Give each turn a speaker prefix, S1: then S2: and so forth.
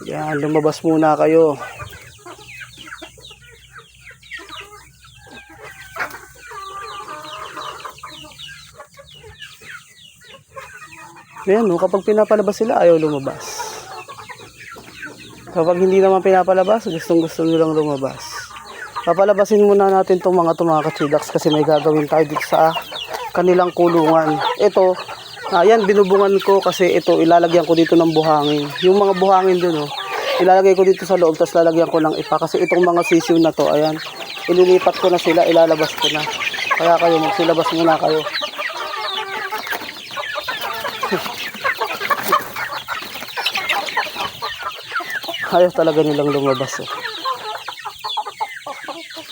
S1: Ayan, lumabas muna kayo. Ayan, no, kapag pinapalabas sila, ayaw lumabas. Kapag hindi naman pinapalabas, gustong gusto nilang lumabas. Papalabasin muna natin itong mga kachidax kasi may gagawin tayo dito sa kanilang kulungan. Ito, ayan, binubungan ko kasi ito, ilalagyan ko dito ng buhangin. Yung mga buhangin dun, oh, ilalagay ko dito sa loob, tapos lalagyan ko ng ipa. Kasi itong mga sisiw na to, ayan, ililipat ko na sila, ilalabas ko na. Kaya kayo, magsilabas muna kayo. Ayaw talaga nilang lumabas. Oh.